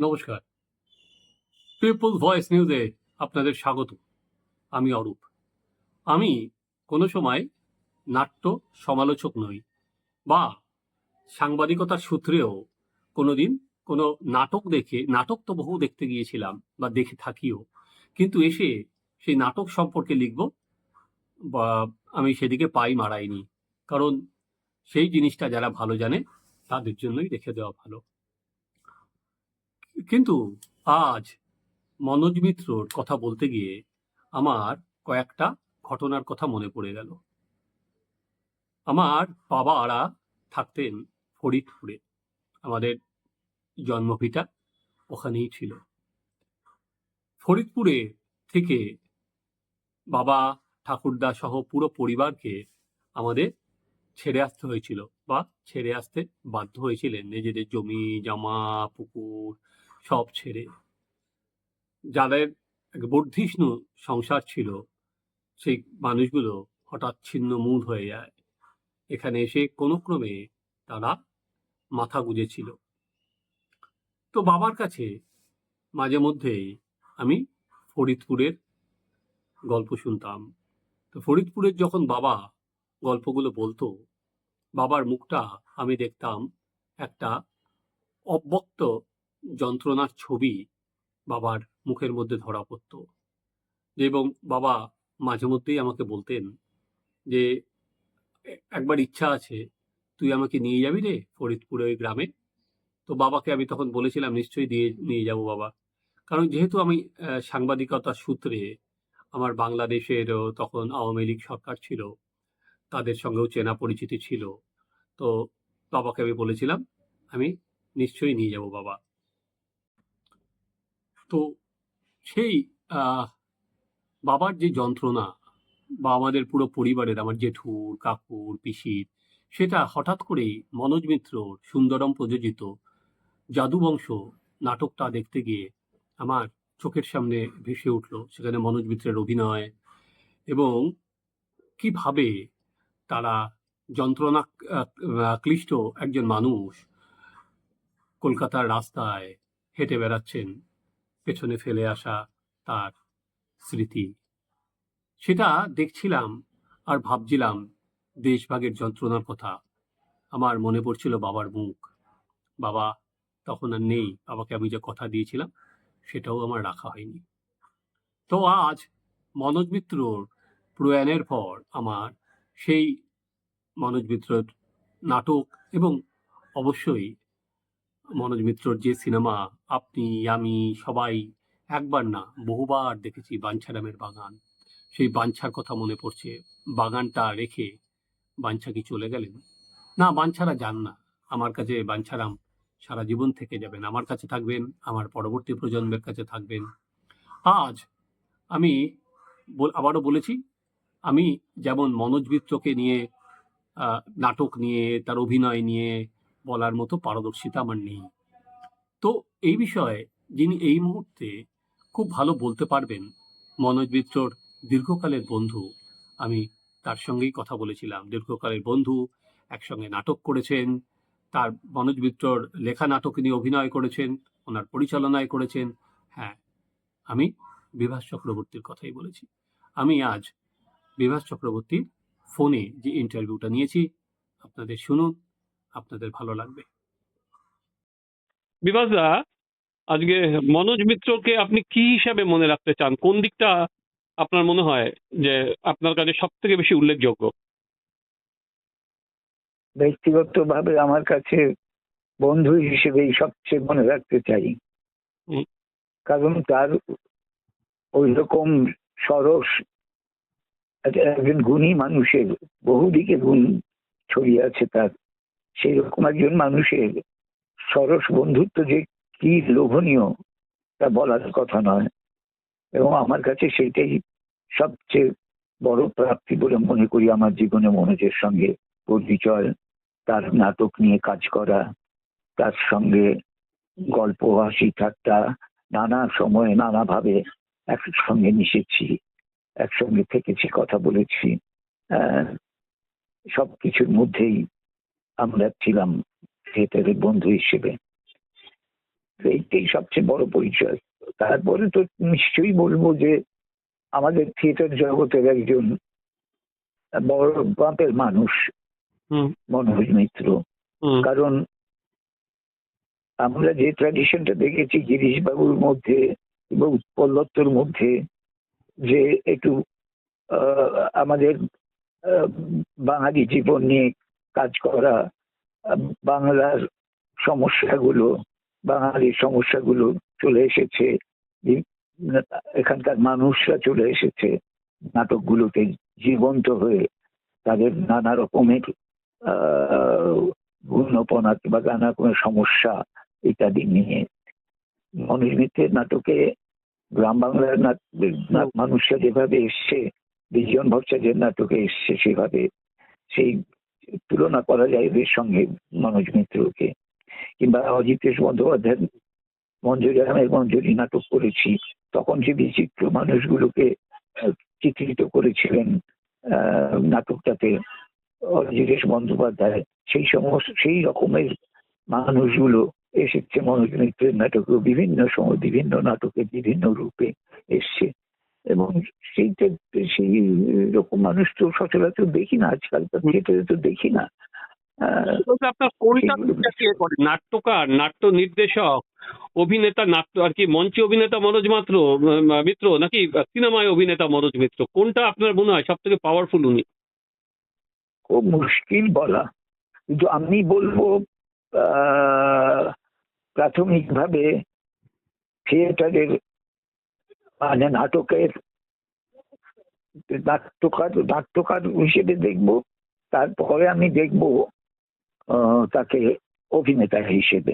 নমস্কার। People voice নিউজে আপনাদের স্বাগত। আমি অরূপ। আমি কোনো সময় নাট্য সমালোচক নই বা সাংবাদিকতার সূত্রেও কোনোদিন কোনো নাটক দেখে, নাটক তো বহু দেখতে গিয়েছিলাম বা দেখে থাকিও, কিন্তু এসে সেই নাটক সম্পর্কে লিখব বা আমি সেদিকে পাই মারাইনি কারণ সেই জিনিসটা যারা ভালো জানে, তাদের জন্যই রেখে দেওয়া ভালো। কিন্তু আজ মনোজ মিত্রর কথা বলতে গিয়ে আমার কয়েকটা ঘটনার কথা মনে পড়ে গেল। আমার বাবারা থাকতেন ফরিদপুরে। আমাদের জন্মভিটা ওখানেই ছিল। ফরিদপুরে থেকে বাবা ঠাকুরদা সহ পুরো পরিবারকে আমাদের ছেড়ে আসতে হয়েছিল বা ছেড়ে আসতে বাধ্য হয়েছিলেন। নিজেদের জমি, জামা, পুকুর সব ছেড়ে। যাদের এক বর্ধিষ্ণু সংসার ছিল, সেই মানুষগুলো হঠাৎ ছিন্ন মূল হয়ে যায়। এখানে এসে কোনো ক্রমে তারা মাথা গুজেছিল। তো বাবার কাছে মাঝে মধ্যেই আমি ফরিদপুরের গল্প শুনতাম। তো ফরিদপুরের যখন বাবা গল্পগুলো বলতো, বাবার মুখটা আমি দেখতাম একটা অব্যক্ত যন্ত্রণার ছবি বাবার মুখের মধ্যে ধরা পড়তো। এবং বাবা মাঝে মধ্যেই আমাকে বলতেন যে একবার ইচ্ছা আছে, তুই আমাকে নিয়ে যাবি রে ফরিদপুরে ওই গ্রামে? তো বাবাকে আমি তখন বলেছিলাম, নিশ্চয়ই দিয়ে, নিয়ে যাব বাবা। কারণ যেহেতু আমি সাংবাদিকতার সূত্রে আমার বাংলাদেশেরও তখন আওয়ামী লীগ সরকার ছিল, তাদের সঙ্গেও চেনা পরিচিতি ছিল, তো বাবাকে আমি বলেছিলাম, আমি নিশ্চয়ই নিয়ে যাব বাবা। তো সেই বাবার যে যন্ত্রণা বা আমাদের পুরো পরিবারের, আমার জেঠুর, কাকুর, পিসির, সেটা হঠাৎ করেই মনোজ মিত্রর সুন্দরম প্রযোজিত জাদুবংশ নাটকটা দেখতে গিয়ে আমার চোখের সামনে ভেসে উঠল। সেখানে মনোজ মিত্রের অভিনয় এবং কীভাবে তারা যন্ত্রণা ক্লিষ্ট একজন মানুষ কলকাতার রাস্তায় হেঁটে বেড়াচ্ছেন পেছনে ফেলে আসা তার স্মৃতি। সেটা দেখছিলাম আর ভাবছিলাম, দেশভাগের যন্ত্রণার কথা। আমার মনে পড়ছিল বাবার মুখ। বাবা তখন আর নেই, বাবাকে আমি যে কথা দিয়েছিলাম সেটাও আমার রাখা হয়নি। তো আজ মনোজ মিত্রর প্রয়াণের পর আমার সেই মনোজ মিত্রর নাটক এবং অবশ্যই মনোজ মিত্রর যে সিনেমা, আপনি, আমি সবাই একবার না, বহুবার দেখেছি বাঞ্ছারামের বাগান। সেই বাঞ্ছার কথা মনে পড়ছে। বাগানটা রেখে বাঞ্ছা কি চলে গেলেন? না, বাঞ্ছারা যান না। আমার কাছে বাঞ্ছারাম সারা জীবন থেকে যাবেন। আমার কাছে থাকবেন, আমার পরবর্তী প্রজন্মের কাছে থাকবেন। আজ আমি আবারও বলেছি, আমি যেমন মনোজ মিত্রকে নিয়ে নাটক নিয়ে, তার অভিনয় নিয়ে বলার মতো পারদর্শিতা আমার নেই। তো এই বিষয়ে যিনি এই মুহূর্তে খুব ভালো বলতে পারবেন, মনোজ মিত্রর দীর্ঘকালের বন্ধু, আমি তার সঙ্গেই কথা বলেছিলাম। দীর্ঘকালের বন্ধু, একসঙ্গে নাটক করেছেন, তার মনোজ মিত্রর লেখা নাটক নিয়ে অভিনয় করেছেন, ওনার পরিচালনায় করেছেন। হ্যাঁ আমি বিভাস চক্রবর্তীর কথাই বলেছি। আমি আজ বিভাস চক্রবর্তীর ফোনে যে ইন্টারভিউটা নিয়েছি, আপনাদের শুনুন। আপনাদের ভালো লাগবে। বিভাসদা আজকে মনোজ মিত্রকে আপনি কি হিসাবে মনে রাখতে চান? কোন দিকটা আপনার মনে হয় যে আপনার কাছে সব থেকে বেশি উল্লেখযোগ্য? ব্যক্তিগতভাবে আমার কাছে বন্ধু হিসেবেই সবচেয়ে মনে রাখতে চাই। হুম। কারণ তার ওই রকম সরস একজন গুণী মানুষের বহুদিকে গুণ ছড়িয়ে আছে তার। সেই রকম একজন মানুষের সরস বন্ধুত্ব যে কি লোভনীয়, তা বলার কথা নয়। এবং আমার কাছে সেটাই সবচেয়ে বড় প্রাপ্তি বলে মনে করি আমার জীবনে মনোজের সঙ্গে পরিচয়, তার নাটক নিয়ে কাজ করা, তার সঙ্গে গল্প, হাসি, ঠাট্টা, নানা সময়ে নানাভাবে একসঙ্গে মিশেছি, একসঙ্গে থেকেছি, কথা বলেছি সব কিছুর মধ্যেই আমরা ছিলাম থিয়েটারের বন্ধু হিসেবে। এইটাই সবচেয়ে বড় পরিচয়। তারপরে তো নিশ্চয়ই বলব যে আমাদের থিয়েটার জগতের একজন বড় বাপের মানুষ মনোজ মিত্র। কারণ আমরা যে ট্র্যাডিশনটা দেখেছি গিরিশবাবুর মধ্যে এবং উৎপল দত্তর মধ্যে যে একটু আহ, আমাদের বাঙালি জীবন নিয়ে কাজ করা, বাংলার সমস্যাগুলো, বাঙালির সমস্যাগুলো চলে এসেছে। এখানকার মানুষরা চলে এসেছে নাটকগুলোতে জীবন্ত হয়ে। তাদের নানা রকমের গুণপনা বা নানা কোনো সমস্যা ইত্যাদি নিয়ে। মনীষ মিত্রের নাটকে গ্রাম বাংলার মানুষরা যেভাবে এসছে, বিজন ভট্টাচার্যের নাটকে এসছে সেভাবে। সেই তুলনা করা যায় এদের সঙ্গে মনোজ মিত্রকে। কিংবা অজিতেশ বন্দ্যোপাধ্যায়ের মঞ্জুরি আহমেদ মঞ্জুরি নাটক করেছি। তখন যে বিচিত্র মানুষগুলোকে চিত্রিত করেছিলেন নাটকটাতে অজিতেশ বন্দ্যোপাধ্যায়, সেই সমস্ত, সেই রকমের মানুষগুলো এসেছে মনোজ মিত্রের নাটকে বিভিন্ন সময় বিভিন্ন নাটকে বিভিন্ন রূপে এসছে। এবং সেইটা সেই রকম মানুষ তো সচরাচর দেখি না আজকালকার থিয়েটারে তো দেখি না। আপনার করে? নাট্যকার নাট্য নির্দেশক অভিনেতা নাট্য আর কি মঞ্চে অভিনেতা মনোজ মাত্র মিত্র নাকি সিনেমায় অভিনেতা মনোজ মিত্র? কোনটা আপনার মনে হয় সব থেকে পাওয়ারফুল উনি? খুব মুশকিল বলা। কিন্তু আমি বলব আহ, প্রাথমিকভাবে থিয়েটারের মানে নাটকের নাট্যকার নাট্যকার হিসেবে দেখব তারপরে আমি দেখব তাকে অভিনেতা হিসেবে।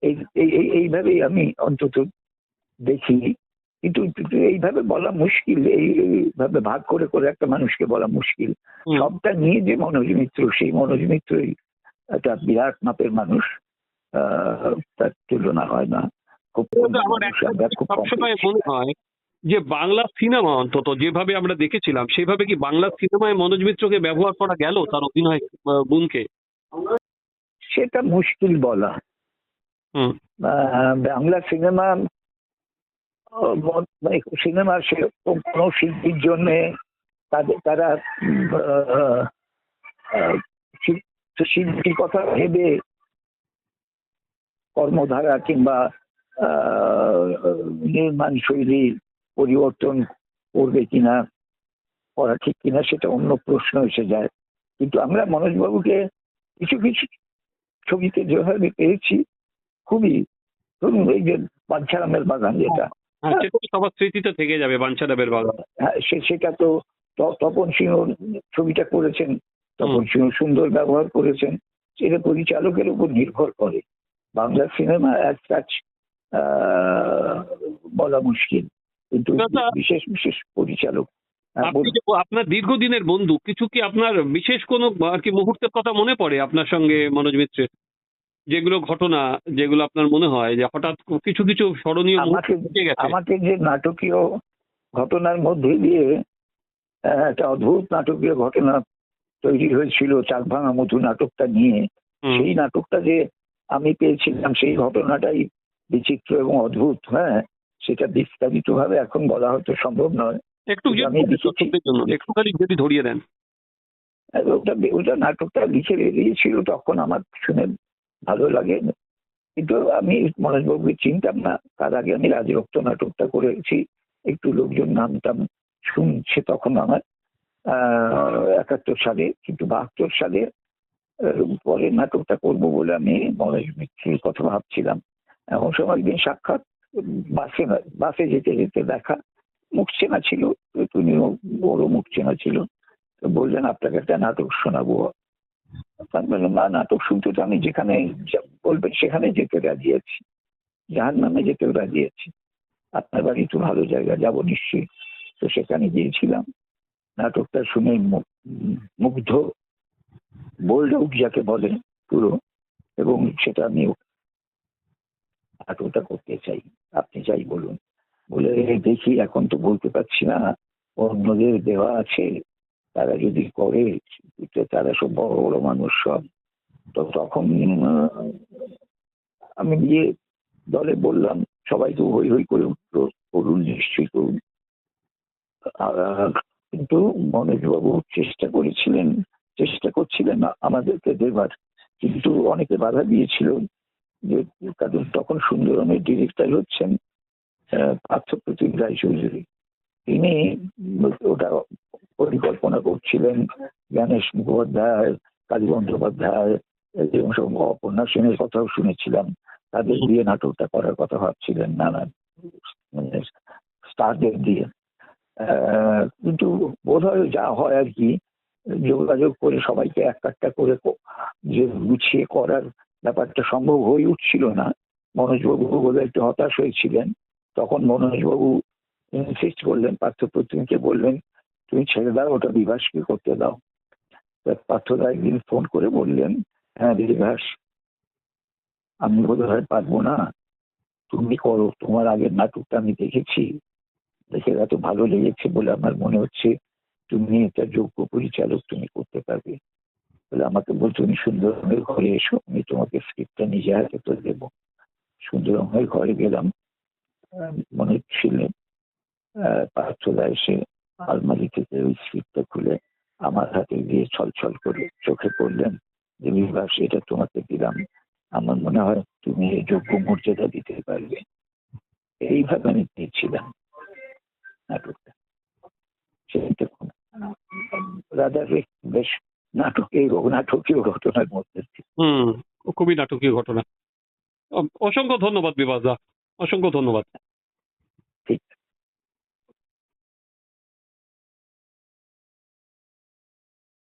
এই এই- এই- এইভাবেই আমি অন্তত দেখি। কিন্তু এইভাবে বলা মুশকিল এই- এইভাবে ভাগ করে করে একটা মানুষকে বলা মুশকিল। সবটা নিয়ে যে মনোজ মিত্র সেই মনোজ মিত্রই একটা বিরাট মাপের মানুষ আহ, তার তুলনা হয় না। সবসময় মনে হয় যে বাংলা সিনেমা অন্তত যেভাবে আমরা দেখেছিলাম সেভাবে কি বাংলা সিনেমায় মনোজ মিত্রকে ব্যবহার করা গেল তার অভিনয় গুণকে সেটা মুশকিল বলা। বাংলা সিনেমা সিনেমার সেরকম কোনো শিল্পীর জন্য তাদের তারা শিল্পীর কথা ভেবে কর্মধারা কিংবা নির্মাণ শৈলী পরিবর্তন করবে কিনা করা ঠিক কিনা সেটা অন্য প্রশ্ন এসে যায়। কিন্তু আমরা মনোজবাবুকে কিছু কিছু ছবিতে যেভাবে পেয়েছি খুবই ধরুন এই যে বাঞ্ছারামের বাগান যেটা। হ্যাঁ সবার স্মৃতিতে থেকে যাবে বাঞ্ছাদেবের বাগান। হ্যাঁ, সে- সেটা তো ত- তপন সিংহ ছবিটা করেছেন তপন সিংহ সুন্দর ব্যবহার করেছেন সেটা পরিচালকের উপর নির্ভর করে। বাংলা সিনেমা অ্যাজ সাচ বলা মুশকিল। কিন্তু বিশেষ বিশেষ পরিচালক হ্যাঁ, আপনি আপনার দীর্ঘদিনের বন্ধু কিছু কি আপনার বিশেষ কোনো আর কি মুহূর্তের কথা মনে পড়ে আপনার সঙ্গে মনোজ মিত্রের? যেগুলো ঘটনা যেগুলো আপনার মনে হয় যে হঠাৎ কিছু কিছু স্মরণীয় আমাকে আমাকে যে নাটকীয় ঘটনার মধ্যে দিয়ে আহ, একটা অদ্ভুত নাটকীয় ঘটনা তৈরি হয়েছিল চাক ভাঙা মধু নাটকটা নিয়ে। সেই নাটকটা যে আমি পেয়েছিলাম সেই ঘটনাটাই বিচিত্র এবং অদ্ভুত হ্যাঁ? সেটা বিস্তারিত ভাবে এখন বলা হয়তো সম্ভব নয়। একটু। দর্শকদের একটুখানি যদি ধরিয়ে দেন। ওটা ওটা নাটকটা লিখে বেরিয়েছিল তখন আমার শুনে ভালো লাগে। কিন্তু আমি মনোজবাবুকে চিনতাম না। তার আগে আমি রাজরক্ত নাটকটা করেছি। একটু লোকজন নামতাম শুনছে তখন আমার। আহ একাত্তর সালে কিন্তু বাহাত্তর সালে পরে নাটকটা করব বলে আমি মনোজ মিত্রের কথা ভাবছিলাম। এমন সময় একদিন সাক্ষাৎ, বাসে বাসে যেতে যেতে দেখা, মুখ চেনা ছিল তুমিও বড় মুখ চেনা ছিল। বললেন, আপনাকে একটা নাটক শোনাবো। আমি বললাম না, নাটক শুনতে তো আমি যেখানে বলবেন সেখানে যেতে রাজি আছি। যার নামে যেতেও রাজি আছি। আপনার বাড়ি তো ভালো জায়গা, যাব নিশ্চয়ই। তো সেখানে গিয়েছিলাম। নাটকটা শুনে মুগ্ধ, বোল্ড আউট যাকে বলে পুরো, এবং সেটা আমি নাটকটা করতে চাই। আপনি চাই বলুন। বলে দেখি, এখন তো বলতে পারছি না। অন্যদের দেওয়া আছে। তারা যদি করে তারা সব বড় বড় মানুষ সব। তো তখন আমি গিয়ে দলে বললাম, সবাই তো হই হই করে উঠল। করুন, নিশ্চয়ই করুন। কিন্তু মনোজবাবু চেষ্টা করেছিলেন, চেষ্টা করছিলেন আমাদেরকে দেবার। কিন্তু অনেকে বাধা দিয়েছিল। যে কারণ তখন সুন্দরমের ডিরেক্টর হচ্ছেন পার্থপ্রতিম রায়চৌধুরী। তিনি ওটা পরিকল্পনা করছিলেন জ্ঞানেশ মুখোপাধ্যায় কালী বন্দ্যোপাধ্যায়, এবং সব অপর্ণা সেনের কথাও শুনেছিলাম। তাদের দিয়ে নাটকটা করার কথা ভাবছিলেন নানান মানে স্টারদের দিয়ে। কিন্তু বোধ হয় যা হয় আর কি, যোগাযোগ করে সবাইকে এক একটা করে যে গুছিয়ে করার ব্যাপারটা সম্ভব হয়ে উঠছিল না। মনোজবাবু বোধ একটু হতাশ হয়েছিলেন। তখন মনোজবাবু ইনসিস্ট করলেন, পার্থপ্রতিমকে বললেন, তুমি ছেড়ে দাও ওটা, বিভাসকে করতে দাও। তা পার্থদা একদিন ফোন করে বললেন হ্যাঁ বিভাস আমি বোধ হয় পারব না। তুমি করো, তোমার আগের নাটকটা আমি দেখেছি। দেখে এত ভালো লেগেছে বলে আমার মনে হচ্ছে, তুমি একটা যোগ্য পরিচালক তুমি করতে পারবে। বলে তুমি সুন্দরমের ঘরে এসো, আমি তোমাকে স্ক্রিপ্টটা নিজে হাতে তো দেবো। সুন্দরমের ঘরে গেলাম মনে ছিলেন পার্থদা এসে আলমারি থেকে ওই স্ক্রিপ্টটা খুলে আমার হাতে দিয়ে ছল ছল করে চোখে পড়লেন, যে বিভাস এটা তোমাকে দিলাম। আমার মনে হয় তুমি এই যোগ্য মর্যাদা দিতে পারবে। এইভাবে আমি পেয়েছিলাম নাটকটা। সেটা রাদার বেশ নাটকে নাটকীয় ঘটনার মধ্যে হুম খুবই নাটকীয় ঘটনা। অসংখ্য ধন্যবাদ বিভাস দা অসংখ্য ধন্যবাদ।